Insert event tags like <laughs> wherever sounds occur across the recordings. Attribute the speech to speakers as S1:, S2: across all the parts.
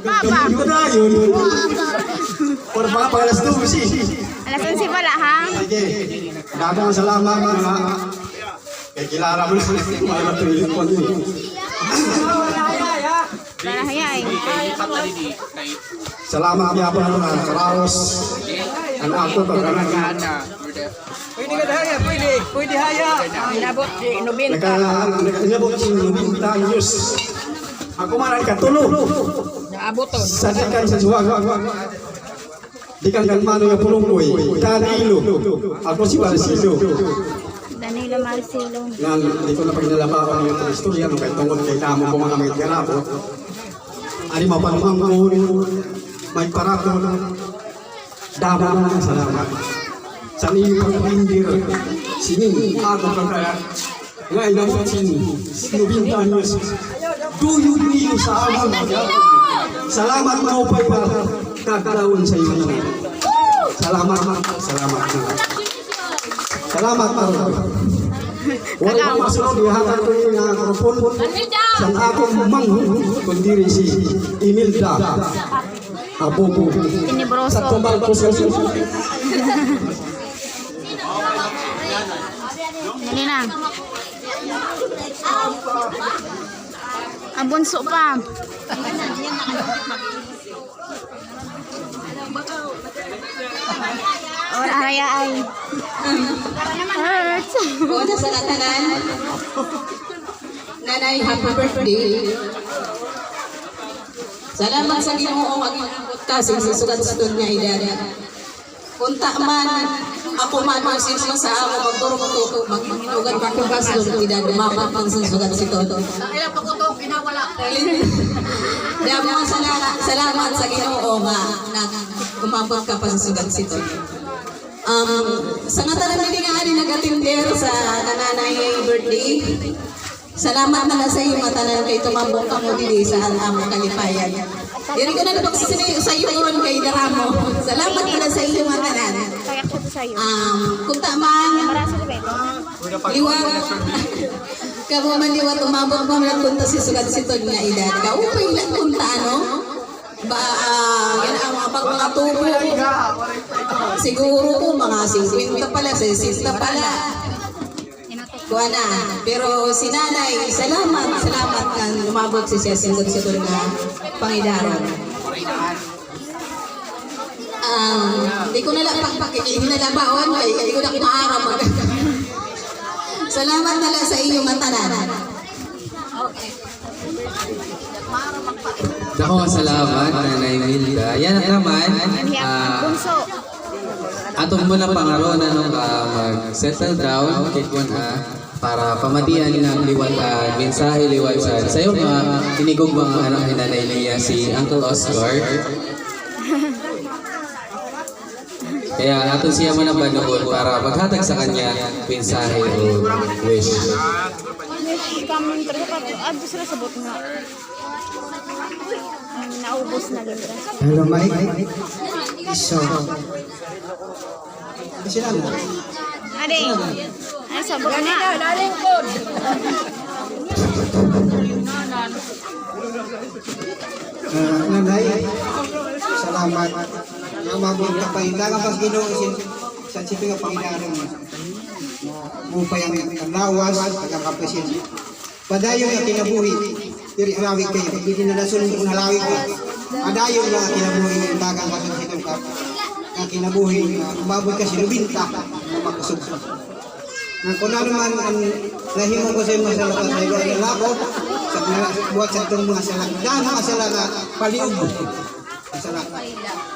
S1: Papa.
S2: Ito na yun. Para baka pang alas 12.
S1: Alas 11 pala ha?
S2: Sige. Dagang salamat mga kay kilala mo na mga natuloy po niyo.
S1: Para hayay.
S2: Salamat niya po mga karaos. Ang ako pagkanagan.
S3: Pwede ka haya, pwede. Pwede haya. Inabot si Nubin.
S2: Naka, naka-inabot si Nubinta News. Ako man ang
S3: Naaboton.
S2: Sa dekan sa suwag. Di kang kalmano yung pulungkoy. Kanilo. Ako si Marcelo.
S1: Danilo Marcelo.
S2: Nang di ko na paglalaba ko ng istorya no kay tungkol kay kamo ko mga may garapo. Ari mapalmangon, may parako dama na salamat. Sa iyo pagpindir, sinin ako kagaya. Ngayon ang sinin, sinubinta niyo Duyo niyo sa amon. Salamat pa pa kakalawan sa iyo naman. Salamat, salamat. Salamat, salamat. Wala ko masunod, ihakan ko yung mikrofon sa akong manghung, kundi si Imelda Abobo. Sa tumbal ko sa
S1: Dali na. Ang bunso pa. Ora araya ay. Hurts.
S4: Una sa natanan. Nanay, happy birthday. Salamat sa Ginoo ang iabot ka sa sugat sa dunya idara. Kunta man ako man ang sino sa ako magturong ko maghinugan pa ko gaston tidak dumama pang sugat si Toto. <laughs> Kaya pa ko to pinawala. Damo salamat salamat sa Ginoo nga na umabot ka pa sa sugat si Toto. Um, sa nga tanan din nga ani nagatindir sa kananay birthday. Salamat na sa iyo matanan kay tumambong ka mo dili sa among kalipayan. Diri ko na nabag sa iyo ron kay Daramo. Salamat na sa iyo
S1: to sa'yo.
S4: Um, kung taman,
S1: Para sa bebe.
S4: liwag. Kamo man liwag umabot pa man punta si sugat si Tod nga edad. Kaupay lang punta ano? Ba, ah, yan ang mga pag mga tubo. Siguro po mga 50 pala, 60 pala. Kuha na. Pero si nanay, salamat, salamat kan lumabot si siya singgot si Tod nga pangidaron. Um, di ko na lang pakikinabaon, kay di ko na kumaarap. <laughs> Salamat na lang sa iyo matanan.
S5: Ako, salamat, Nanay Milda. Yan naman, ah,
S1: bunso.
S5: Atong muna pangaron ano, ah, mag-settle down, kikwan ha, para pamatian ng liwat uh, mensahe liwat sa sayo nga tinigog mga anak ni Nanay Lia si Uncle Oscar. Kaya ato siya mo na banoon para maghatag sa kanya mensahe o wish.
S1: Sila sabot nga. Naubos na.
S2: Hello, Mike. So, sila mo.
S1: Ade. Ay sabot na.
S3: Nalingkod.
S6: Uh, nanay, salamat. Nga mabot ka pa yung pas ginoo sa sipi nga Panginoon mo. Mupay ang lawas, nagkakapasin. Padayon nga kinabuhi. Diri arawi kay hindi na nasunod kung halawi ko. Padayon nga kinabuhi ng dagang kasun sitong ka. Kinabuhi nga umabot ka sinubinta na makusog. Nga kung ano man ang nahimo ko sa salamat sa iba ng lako, sa mga buhat sa itong mga salamat, dahil mga salamat paliog. Salamat.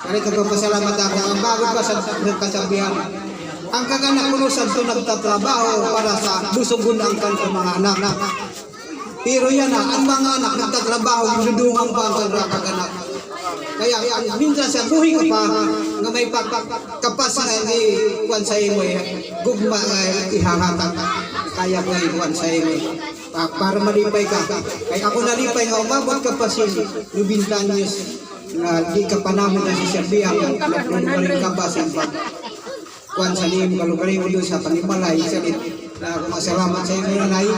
S6: Kaya ito pasalamat ako ang bago pa sa kasabihan. Ang kaganak ko sa ito nagtatrabaho para sa busugon ang kanilang mga anak. Pero yan na, ang mga anak nagtatrabaho, dudungan pa ang kaganak. Kaya ang minsan sa buhay ka pa nga may pagkapas nga ni kuan sa imo eh, gugma nga ihahatag kaya ko kuan sa imo Pa- para malipay ka. Kay ako nalipay nga umabot ka pa si Lubintan News nga di ka panahon na si Serbia nagpulubaling ka ba sa kuan sa nimo kalugaling mo sa panimalay sa na ako masalamat sa imo nanay.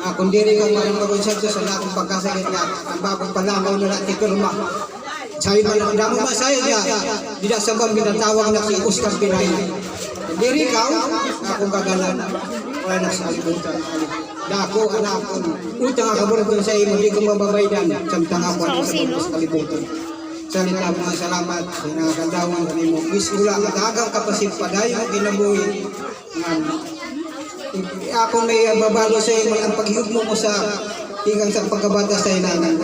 S6: Ah, kung di rin ka parang mag-usap sa lahat ng pagkasakit niya, ang bagong panamaw na natin pirma. Sa'yo man ang damo ba sa'yo niya, di na sabang binatawag na si Oscar Pinay. Hindi rin ikaw, akong gagalan. Wala na sa kalibutan. Dako, anak ko, utang ako mo sa iyo, di ko mababaydan. Samtang ako sa kalibutan. Salita mga salamat sa nakakandawang kami mo. Miss Ula, matagang kapasip pa dahil kinabuhi. Ako may babago sa iyo ang paghihugmo mo sa hinggang sa pagkabata sa ilalim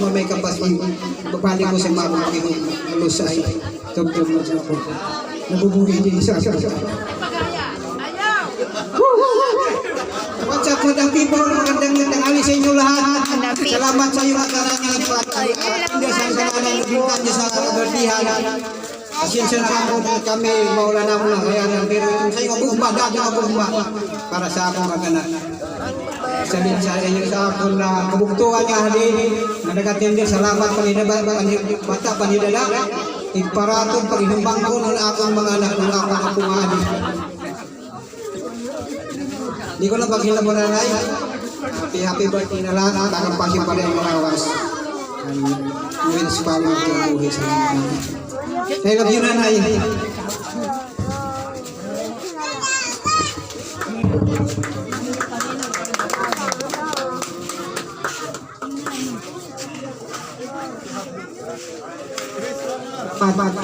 S6: mo may kapasip babalik ko sa mga sa iyo tugtog mo sa ako nabubuhay din sa sa What's up mga people? Magandang tanghali sa inyo lahat. Salamat sa iyo at karangyan at hindi sa kananan nagbitan niyo sa kaberdihan. Pasensya na ako na kami maula na mula kaya na pero sa iyo magugma, dati magugma para sa akong maganak. Sabi sa inyo sa akong na kabuktuan niya halin na nagatindi salamat paninaba bata panidala igparatong paghinumbang ko ng akong mga anak ng akong kapungahan. Hindi ko na paghila mo na Happy, happy birthday na lang. Takang pasyon pa rin ang marawas. And mo ang buhay sa mga namin. I love you, nanay. 拜拜，拜拜。